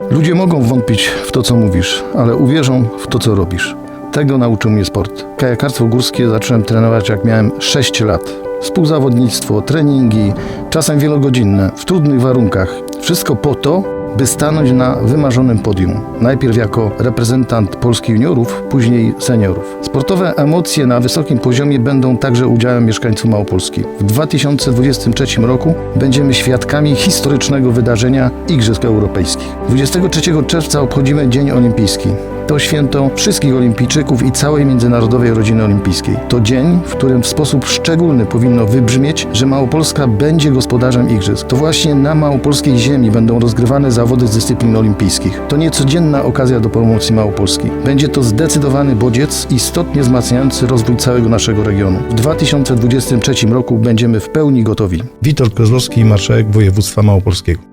Ludzie mogą wątpić w to, co mówisz, ale uwierzą w to, co robisz. Tego nauczył mnie sport. Kajakarstwo górskie zacząłem trenować, jak miałem 6 lat. Współzawodnictwo, treningi, czasem wielogodzinne, w trudnych warunkach. Wszystko po to, by stanąć na wymarzonym podium. Najpierw jako reprezentant Polski juniorów, później seniorów. Sportowe emocje na wysokim poziomie będą także udziałem mieszkańców Małopolski. W 2023 roku będziemy świadkami historycznego wydarzenia Igrzysk Europejskich. 23 czerwca obchodzimy Dzień Olimpijski. To święto wszystkich olimpijczyków i całej międzynarodowej rodziny olimpijskiej. To dzień, w którym w sposób szczególny powinno wybrzmieć, że Małopolska będzie gospodarzem igrzysk. To właśnie na małopolskiej ziemi będą rozgrywane zawody z dyscyplin olimpijskich. To niecodzienna okazja do promocji Małopolski. Będzie to zdecydowany bodziec istotnie wzmacniający rozwój całego naszego regionu. W 2023 roku będziemy w pełni gotowi. Witold Kozłowski, marszałek województwa małopolskiego.